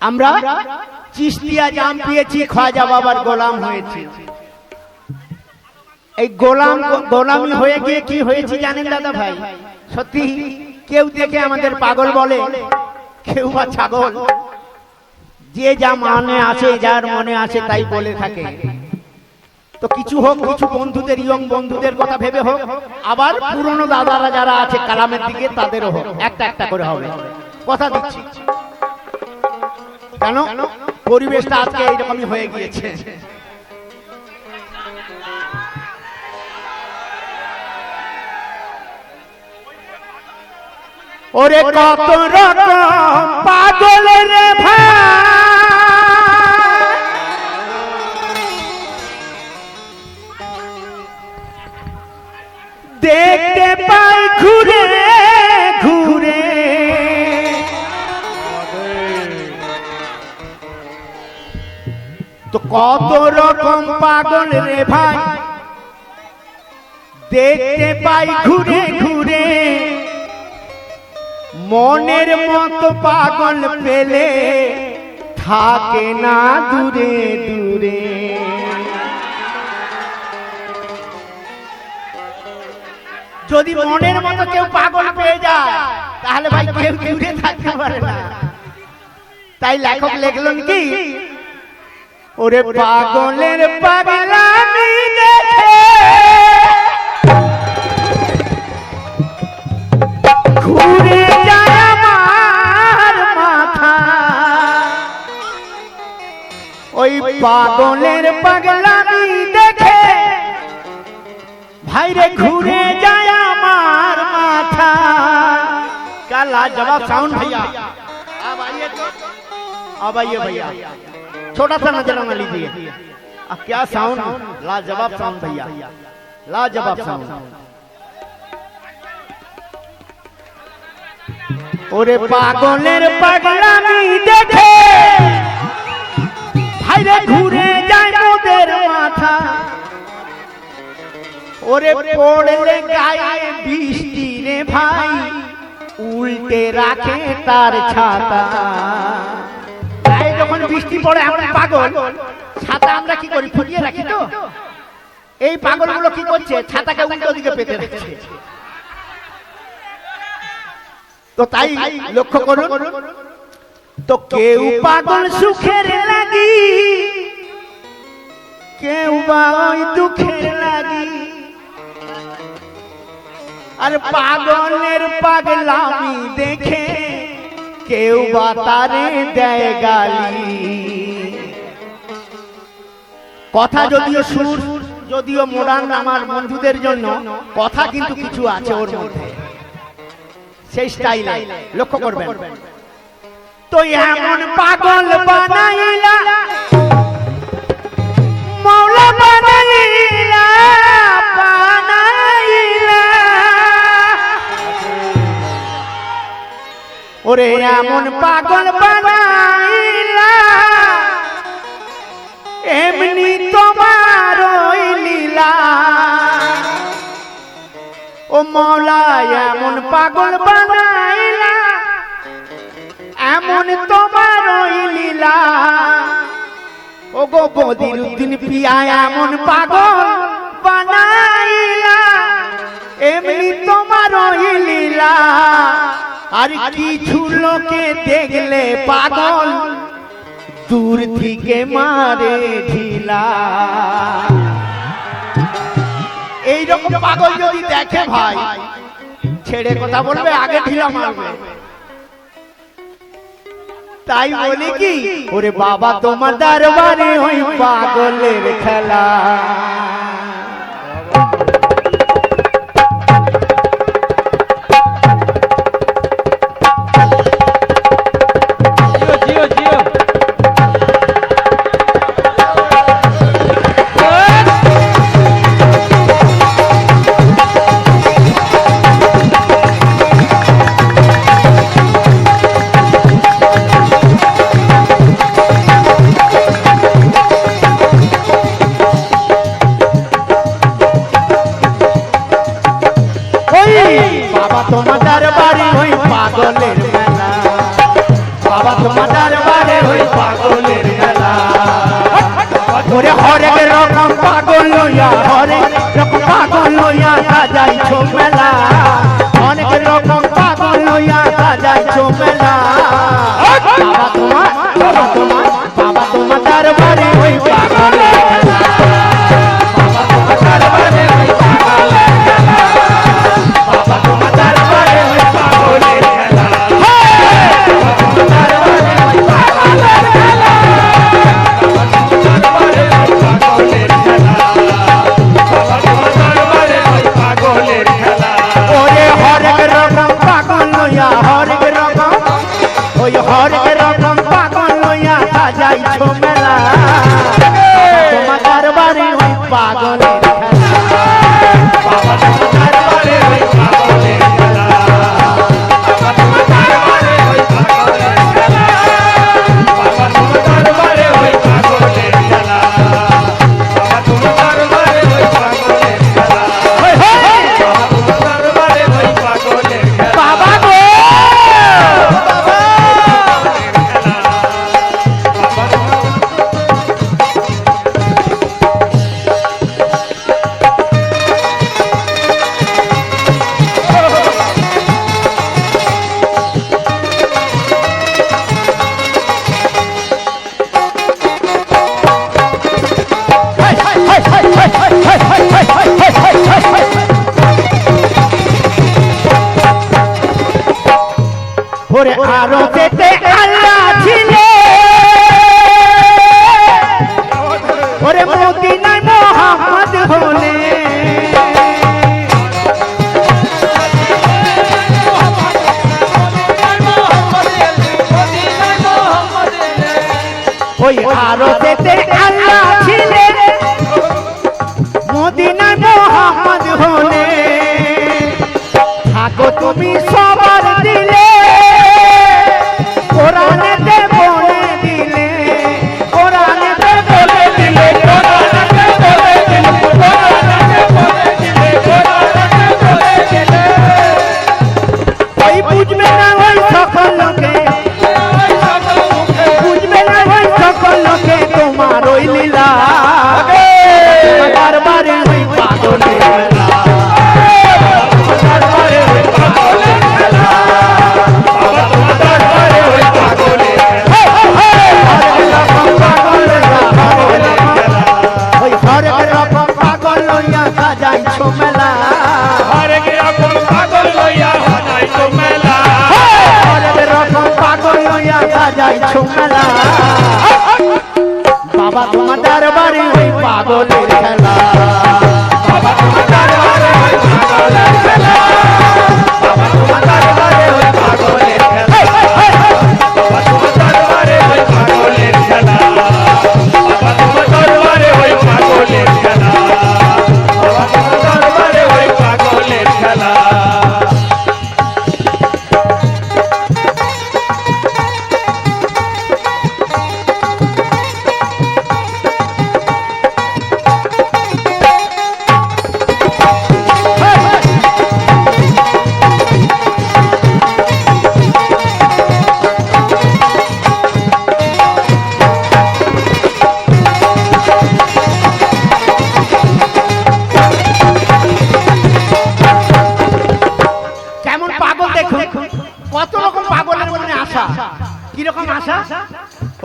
আমরা চিস্তিয়া জাম পেয়েছি, খাজা বাবার গোলাম হয়েছি। এই গোলাম, গোলামি হয়ে গিয়ে কি হয়েছে জানেন দাদা ভাই? সত্যি কেউ দেখে আমাদের পাগল বলে, কেউ বা ছাগল। যে যা মনে আছে, যার মনে আছে, তাই বলে থাকে। তো কিছু হোক, কিছু বন্ধুদের, ইয়ং বন্ধুদের কথা ভেবে হোক, আবার পুরনো দাদারা যারা আছে, কালামের দিকে, তাদেরও হোক। একটা একটা করে হবে। কথা দিচ্ছি। কেন? পরিবেশটা আজকে এইরকমই হয়ে গিয়েছে। ওরে কত রকম পাগল কত রকম পাগল রে ভাই। দেখতে পাই ঘুরে ঘুরে। মনের মতো পাগল পেলে থাকে না দূরে দূরে। যদি মনের মতো কেউ পাগল পেয়ে যায়, তাহলে ভাই কেউ দূরে থাকতে পারে না। তাই লেখক লিখলেন কি? ওরে পাগলের পাগলামি দেখে ঘুরে যায় আমার মাথা ওই পাগলের পাগলামি দেখে ভাইরে ঘুরে যায় আমার माथा क्या लाजवाब साउंड भैया अब आइए तो अब आइए भैया छोटा सा नजराना लीजिए अब क्या साउंड लाजवाब साउंड भैया लाजवाब साउंड ওরে পাগলের পাগলামি দেখে ভাইরে ঘুরে যায় মোদের মাথা ওরে পড়লে গায়ে বৃষ্টি রে ভাই উল্টে রাখে তার ছাতা গায়ে যখন বৃষ্টি পড়ে আমরা পাগল। ছাতা আমরা কি করি? ফুটিয়ে রাখি তো? এই পাগলগুলো কি করছে? ছাতাকে উল্টো দিকে পেতে রাখছে তো তাই লক্ষ্য করুন। তো কেউ পাগল সুখের লাগি, কেউ বা ওই দুঃখের লাগি। আর পাগলের পাগলামি দেখে কেউ বা তারে দেয় গালি। কথা যদিও সুর যদিও মোড়ান আমার বন্ধুদের জন্য কথা কিন্তু কিছু আছে ওর মধ্যে। সেই স্টাইল লক্ষ্য করবেন। তো এমন পাগল বানাইলা। ওরে এমন পাগল বানাইলা। এমনি তোমার ওই লীলা। ও মৌলা এমন পাগল বানাইলা। এমন তোমার ওই লীলা। ও গো বদির উদ্দিন পিয়া এমন পাগল বানাইলা। এমনি তোমার ওই লীলা। আর কিছু লোকে দেখলে পাগল। দূর থেকে মারে ঢিলা। এইরকম পাগল যদি দেখে ভাই, ছেড়ে কথা বলবে, আগে ঢিলা মারবে। তাই বলি কি, ওরে বাবা, তোমার দরবারে ওই পাগলের খেলা। ভোরে আরও যেতে আল্লাহ ছিলে। ওরে মদিনায় মোহাম্মদ হলে। ওই আরও যেতে আল্লাহ ছিলে। মদিনায় মোহাম্মদ হলে। থাকো তুমি বাবা তোমার বাড়ি ওই পাগলের খেলা।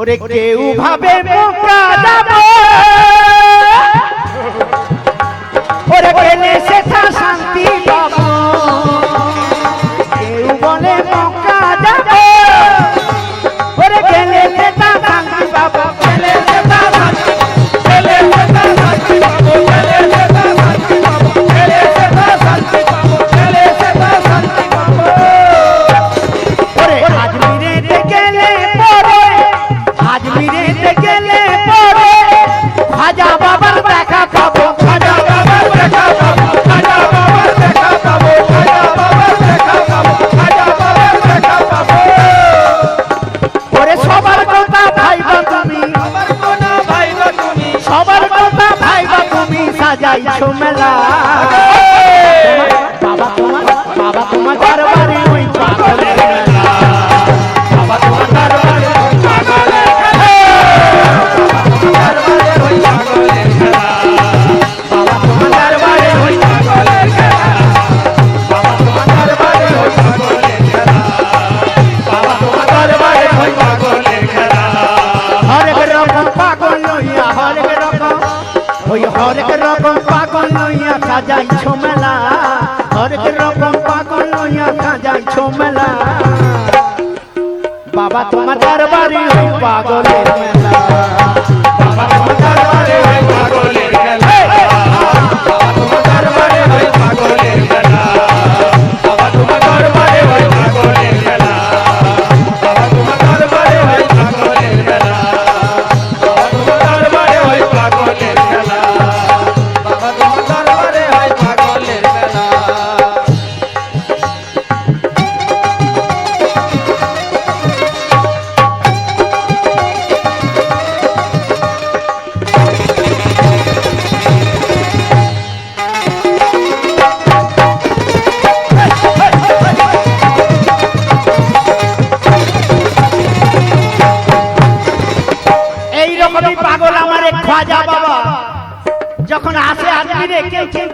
ওরে কেউ ভাবে মোকা যাব।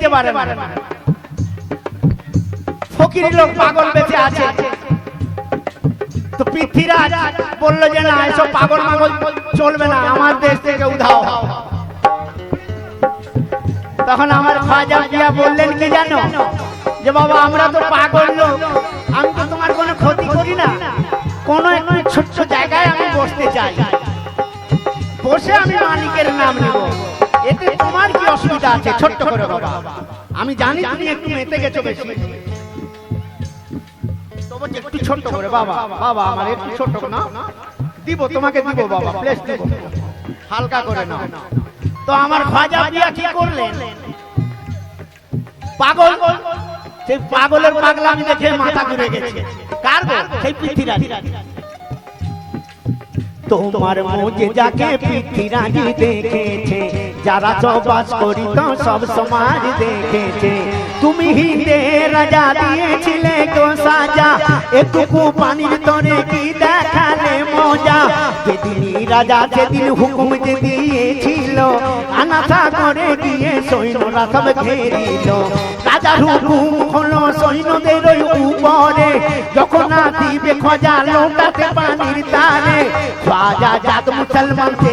চিনতে পারে না। ফকির লোক পাগল বেঁচে আছে। তো পৃথ্বীরাজ বলল যে, না, এসব পাগল মাগল চলবে না, আমার দেশ থেকে উধাও। তখন আমার খাজা দিয়া বললেন, কি জানো যে বাবা, আমরা তো পাগল লোক, আমি তো তোমার কোনো ক্ষতি করি না। কোনো একটু ছোট্ট জায়গায় আমি বসতে চাই। বসে আমি মালিকের নাম নেব। এতে তোমার কি অসুবিধা আছে? ছোট্ট করে বাবা। আমি জানি তুমি একটু মেতে গেছো বেশি। একটু ছোট্ট করে বাবা। বাবা আমার একটু ছোট্ট না? দিব তোমাকে দিব বাবা প্লেস দিব। হালকা করে নাও। তো আমার খাজা দিয়া কি করলেন? পাগল? সেই পাগলের পাগলামি দেখে মাথা ঘুরে গেছে। কার সেই পৃথ্বীরাজ তোমার মুজে যাকে পৃথ্বীরাজি দেখেছে যারা চবাস করিত, সব সমাজ দেখেছে। তুমি হিন্দে রাজা দিয়েছিলে গো সাজা। একটুকু পানির তরে কি দেখালে মজা? যেদিনই রাজা, সেদিন হুকুম যে দিয়েছিল, আনাথা করে দিয়ে সৈন্যরা সব ঘেরিল। রাজার হুকুম হলো সৈন্যদের উপরে। যখন না দিবে খোঁজা লোটাতে পানির তারে খাজা জাত মুসলমান তো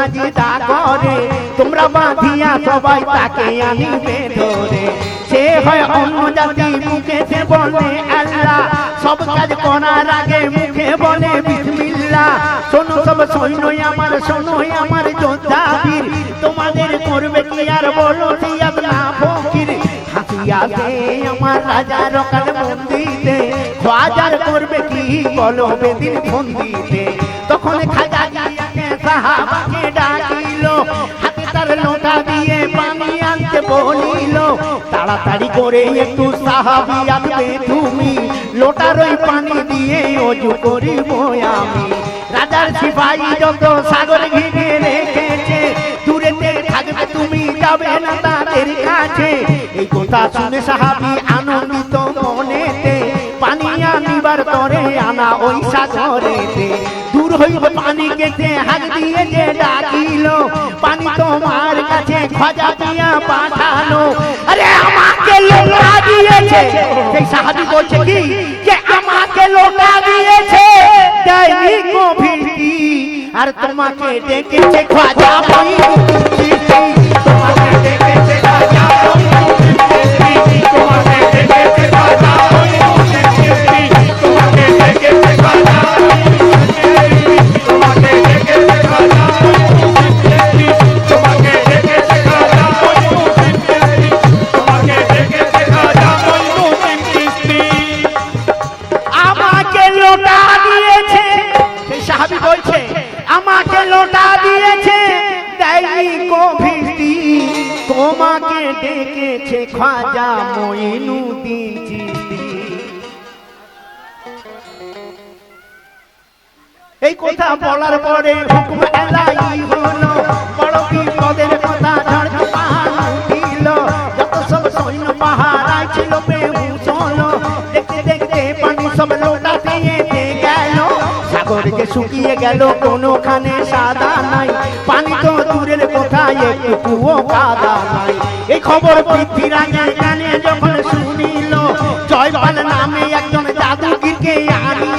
সাজিদা করে, তোমরা বাঁধিয়া সবাই তাকে আনিবে ধরে। সে হয় অন্য জাতি, মুখে সে বলে আল্লাহ। সব কাজ করার আগে মুখে বলে বিসমিল্লাহ। শোনো সব সৈন্য আমার শোনো আমার যোদ্ধা বীর। তোমাদের করবে কি আর বলো, সিয়াদ না ফকির। হাসিয়া দে আমার রাজা রকাল মন্দিরে খাজার করবে কি বলো, বেদিন ফন্দিতে। তখন খাজা সাহাবাকে ডাকিল, হাতে তার লোটা দিয়ে পানি আনতে বলিল, তাড়াতাড়ি করে একটু সাহাবি আসবে তুমি, লোটার ওই পানি দিয়ে অজু করিব আমি। রাজার যত সাগর ঘিরে রেখেছে, দূরেতে থাকবে তুমি, যাবে না তাদের কাছে। এই কথা শুনে সাহাবি আনন্দিত মনেতে পানি আনিবার তরে আনা ওই সাগরেতে। হইব পানি কেটে, হাত দিয়ে যে ডাকিল, পানি তোমার কাছে খজা দিয়া পাঠানো আরে আমাকে লোটা দিয়েছে। সেই সাহাবি বলছে কি? যে আমাকে লোটা দিয়েছে। আর তোমাকে ডেকেছে খাজা এই কথা বলার পরে হুকুম এলাই হলো বড় কথা ঝড় যত সব সৈন্য ছিল দেখতে দেখতে পানি সব লোটাতে এসে গেল। সাগর যে শুকিয়ে গেল, কোনোখানে সাদা নাই। পানি তো দূরের কোথায় কাদা নাই। এই খবর পৃথ্বীরাজের যখন শুনিল, জয়পাল নামে একজন জাদুগিরকে আনিল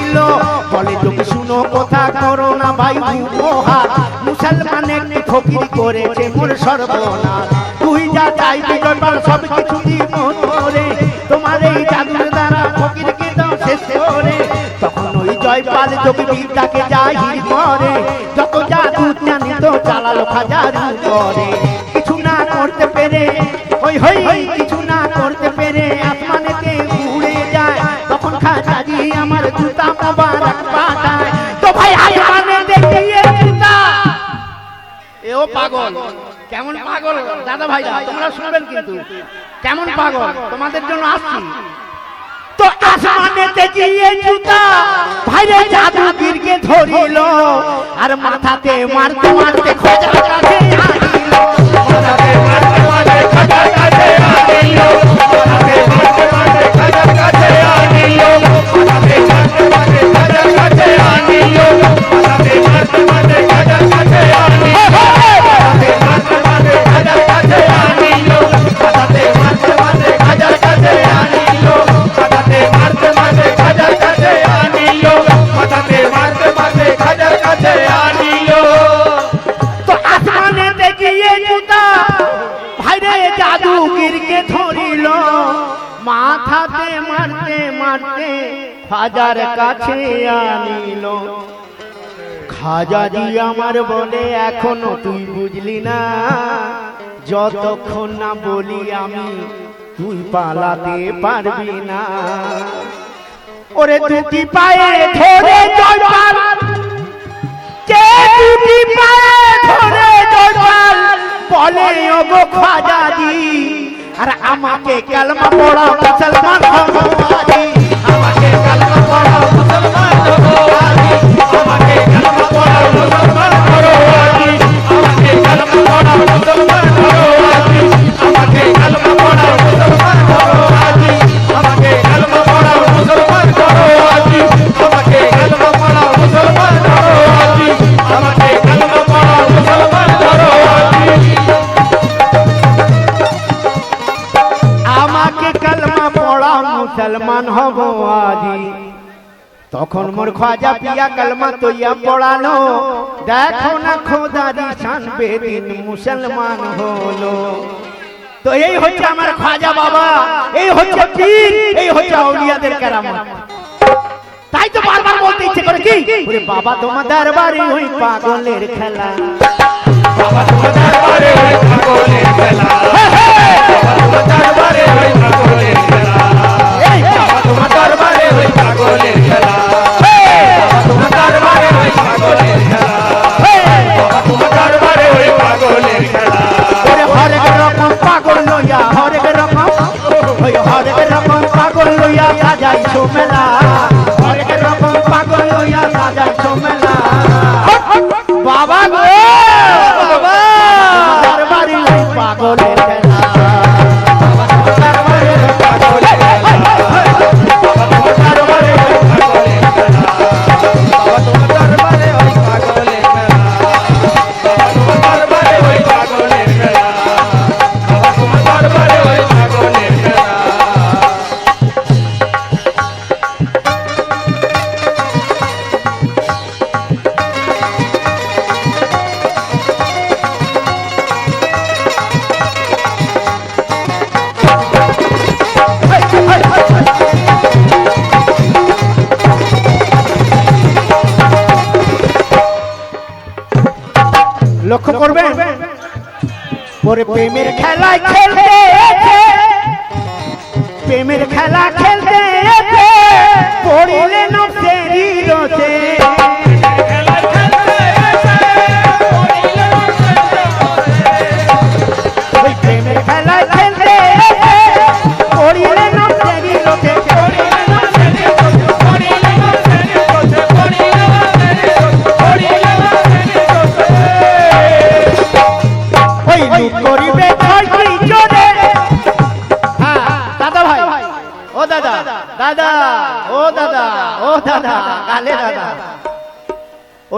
বলে তুমি শুনো, কথা করো না ভাই উপহার। মুসলমান একটি ফকির করেছে মোর সর্বনাশ। তুই যা চাইবি জয়পাল সব কিছু দিব তোরে। তোমার এই জাদুর দ্বারা ফকিরকে দাও শেষ করে। তখন ওই জয়পাল যোগী বিদ্যাকে জাহির করে। যত জাদু জানিত চালালো হাজার করে কিছু না করতে পেরে ওই হই পাগল। দাদা ভাই, তোমরা শুনবেন কিন্তু। কেমন পাগল? তোমাদের জন্য আসছি। তো আসমানেতে গিয়ে জুতা, ভাইরে জাদুগিরকে ধরিল, আর মাথাতে মারতে মারতে খোঁজা কাছে। খাজাজি আমার বলে এখনও তুই বুঝলি না যতক্ষণ না বলি আমি, তুই পালাতে পারবি না ওরে দুটি পায়ে ধরে জয়পাল যে দুটি পায়ে ধরে জয়পাল বলে, ওগো খাজাজি, আর আমাকে কালমা পড়া মুসলমান। আমাকে কালমা পড়া মুসলমান। আমাকে Thank you. তখন মোর খাজা পিয়া কালমা তৈয়া পড়ানো। দেখো না খোদারি শান বেদিন মুসলমান হলো। তো এই হচ্ছে আমার খাজা বাবা। এই হচ্ছে পীর। এই হচ্ছে আউলিয়াদের কেরামত। তাই তো বারবার বলতে ইচ্ছে করে কি? ওরে বাবা তোমার দরবারে ওই পাগলের খেলা। বাবা তোমার দরবারে ওই পাগলের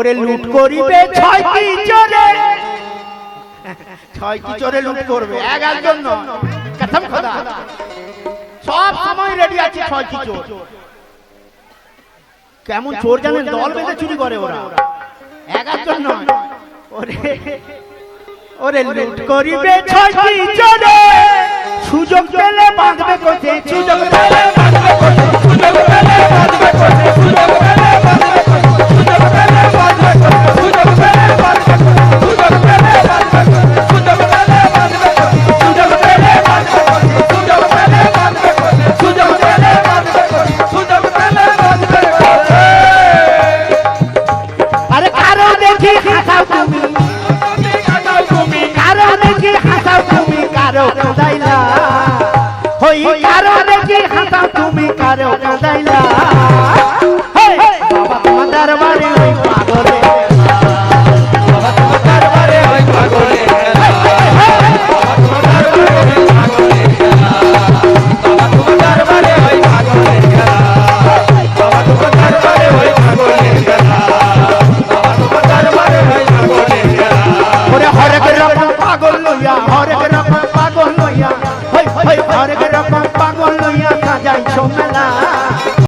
ওরে লুট করিবে ছয়টি জোরে ছয়টি চোরে লুট করবে। এক একজন। কথম খোদা। সব সময় রেডি আছে ছয়টি চোর। কেমন চোর জানেন? দল বেঁধে চুরি করে ওরা। এক একজন নয়। ওরে ওরে লুট করিবে ছয়টি চোরে। সুযোগ পেলে বাঁধবে কোথে সুযোগ পেলে বাঁধবে কোথায় সুযোগ পেলে বাঁধবে কোষে, সুযোগ পেলে বাঁধবে দেখি হাসাও তুমি? তুমি কাটাও তুমি, কারও দেখি হাসাও তুমি? কারও কাঁদাইলা। হই কারও দেখি হাসাও তুমি? কারও কাঁদাইলা।